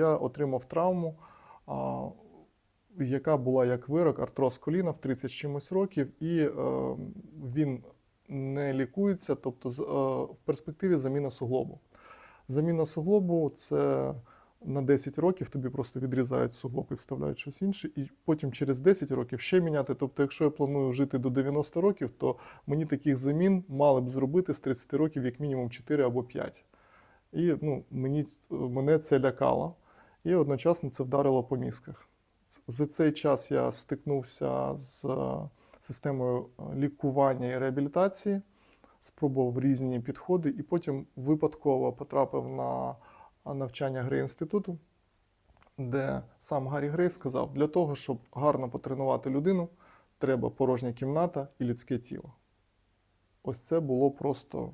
Я отримав травму, а, яка була як вирок, артроз коліна в 30 чимось років, і е, він не лікується, тобто з- е, в перспективі заміна суглобу. Заміна суглобу це на 10 років тобі просто відрізають суглоб і вставляють щось інше, і потім через 10 років ще міняти. Тобто, якщо я планую жити до 90 років, то мені таких замін мали б зробити з 30 років як мінімум 4 або 5. І ну, мені, мене це лякало, і одночасно це вдарило по мізках. За цей час я стикнувся з е, системою е, лікування і реабілітації, спробував різні підходи, і потім випадково потрапив на е, навчання Грей інституту, де сам Гаррі Грей сказав: для того, щоб гарно потренувати людину, треба порожня кімната і людське тіло. Ось це було просто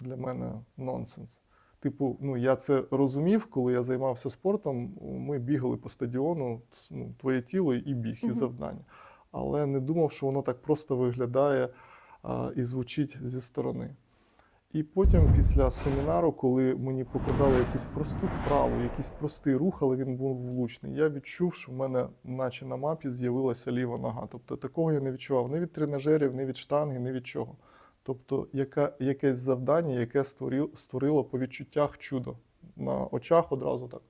для мене нонсенс. Типу, ну я це розумів, коли я займався спортом. Ми бігали по стадіону, ну, твоє тіло і біг, і завдання. Але не думав, що воно так просто виглядає а, і звучить зі сторони. І потім, після семінару, коли мені показали якусь просту вправу, якийсь простий рух, але він був влучний, я відчув, що в мене, наче на мапі, з'явилася ліва нога. Тобто такого я не відчував ні від тренажерів, ні від штанги, ні від чого. Тобто, яка, якесь завдання, яке створило, створило по відчуттях чудо. На очах одразу так.